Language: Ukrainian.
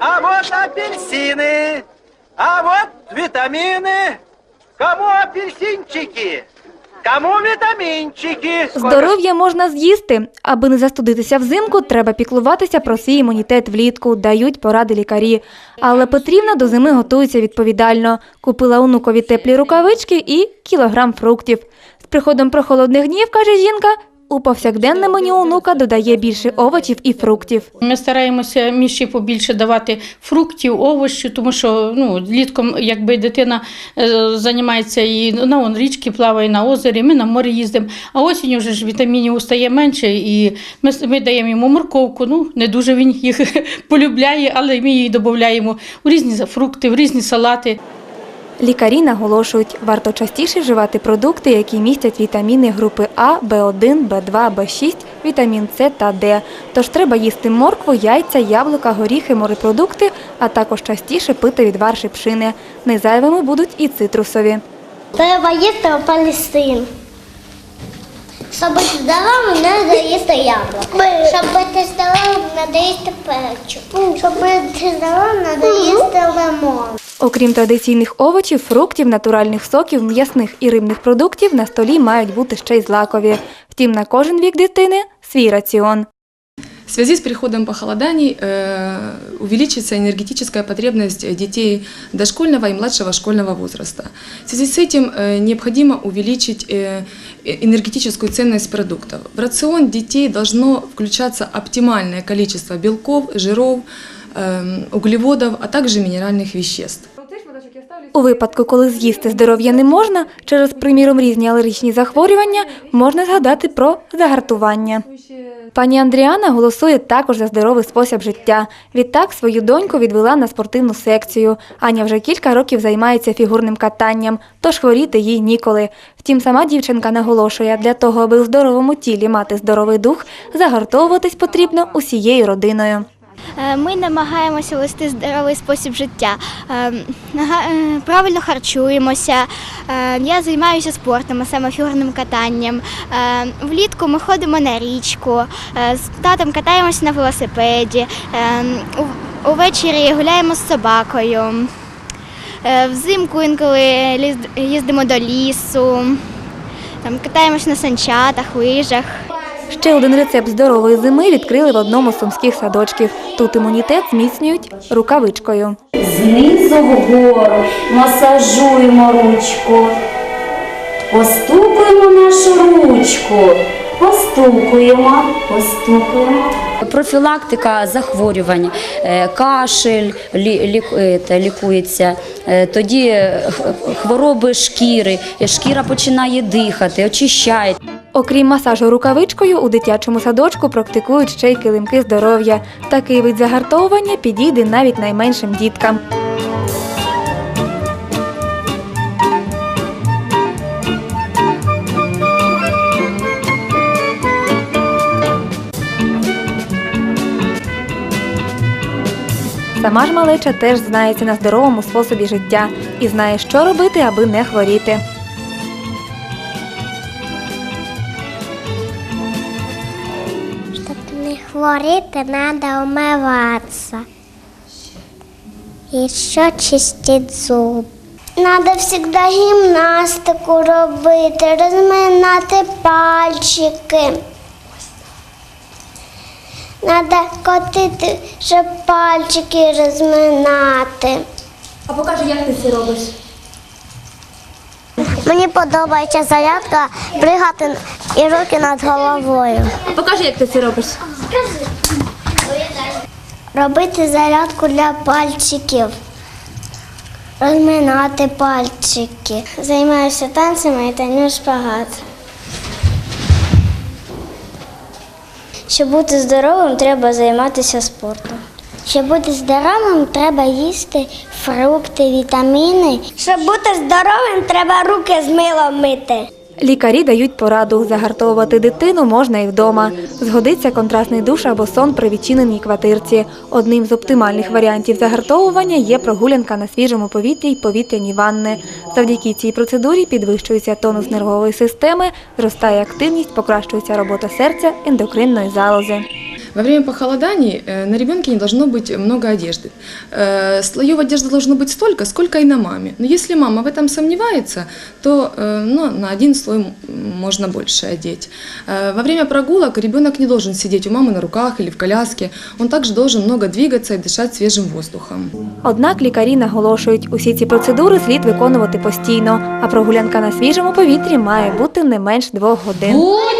А вот апельсины. А вот витамины. Кому апельсинчики? Кому витаминчики? Здоров'я можна з'їсти. Аби не застудитися взимку, треба піклуватися про свій імунітет влітку, дають поради лікарі. Але Петрівна до зими готується відповідально. Купила онукові теплі рукавички і кілограм фруктів. З приходом прохолодних днів, каже жінка, у повсякденне меню онука додає більше овочів і фруктів. Ми стараємося міші побільше давати фруктів, овочів, тому що ну, літком, якби дитина е, займається і на он, річки плаває на озері, ми на море їздимо. А осінню вже ж вітамінів стає менше, і ми, ми даємо йому морковку. Ну, не дуже він їх полюбляє, але ми її додаємо у різні фрукти, в різні салати. Лікарі наголошують, варто частіше вживати продукти, які містять вітаміни групи А, В1, В2, В6, вітамін С та Д. Тож треба їсти моркву, яйця, яблука, горіхи, морепродукти, а також частіше пити відвар шипшини. Незайвими будуть і цитрусові. Треба їсти апельсин. Щоб бути здоровим, треба їсти яблуко. Щоб бути здоровим, треба їсти перчик. Щоб бути здоровим, треба їсти лимон. Окрім традиційних овочів, фруктів, натуральних соків, м'ясних і рибних продуктів, на столі мають бути ще й злакові. Втім, на кожен вік дитини свій раціон. В связи с приходом похолоданий э, увеличится энергетическая потребность детей дошкольного и младшего школьного возраста. В связи с этим э, необходимо увеличить э, э, энергетическую ценность продуктов. В рацион детей должно включаться оптимальное количество белков, жиров, э, углеводов, а также минеральных веществ. У випадку, коли з'їсти здоров'я не можна, через, приміром, різні алергічні захворювання, можна згадати про загартування. Пані Андріана голосує також за здоровий спосіб життя. Відтак свою доньку відвела на спортивну секцію. Аня вже кілька років займається фігурним катанням, тож хворіти їй ніколи. Втім, сама дівчинка наголошує, для того, аби у здоровому тілі мати здоровий дух, загартовуватись потрібно усією родиною. Е, Ми намагаємося вести здоровий спосіб життя. Е, е, Правильно харчуємося. Я займаюся спортом, а саме фігурним катанням. Влітку ми ходимо на річку, з татом катаємося на велосипеді. Увечері гуляємо з собакою. Взимку інколи їздимо до лісу, там катаємося на санчатах, лижах. Ще один рецепт здорової зими відкрили в одному з сумських садочків. Тут імунітет зміцнюють рукавичкою. Знизу вгору масажуємо ручку. Постукуємо нашу ручку. Постукуємо, постукуємо. Профілактика захворювань, е, кашель е, лікується, е, тоді хвороби шкіри, шкіра починає дихати, очищає. Окрім масажу рукавичкою, у дитячому садочку практикують ще й килимки здоров'я. Такий вид загартовування підійде навіть найменшим діткам. Сама ж малеча теж знається на здоровому способі життя і знає, що робити, аби не хворіти. Хворіти, треба умиватися. І ще чистити зуб. Треба завжди гімнастику робити, розминати пальчики. Треба котити, щоб пальчики розминати. А покажи, як ти це робиш. Мені подобається зарядка пригати і руки над головою. Покажи, як ти це робиш. Робити зарядку для пальчиків. Розминати пальчики. Займаюся танцями і таню шпагат. Щоб бути здоровим, треба займатися спортом. Щоб бути здоровим, треба їсти фрукти, вітаміни. Щоб бути здоровим, треба руки з милом мити. Лікарі дають пораду загартовувати дитину можна і вдома. Згодиться контрастний душ або сон при відчиненій квартирці. Одним з оптимальних варіантів загартовування є прогулянка на свіжому повітрі й повітряні ванни. Завдяки цій процедурі підвищується тонус нервової системи, зростає активність, покращується робота серця, ендокринної залози. Во время похолоданий э, на ребенке не должно быть много одежды. Э, Слоев одежды должно быть столько, сколько и на маме. Но если мама в этом сомневается, то э, ну, на один слой м, можно больше одеть. Э, Во время прогулок ребенок не должен сидеть у мамы на руках или в коляске. Он также должен много двигаться и дышать свежим воздухом. Однак лікарі наголошують, усі ці процедури слід виконувати постійно, а прогулянка на свіжому повітрі має бути не менш двох годин. Будь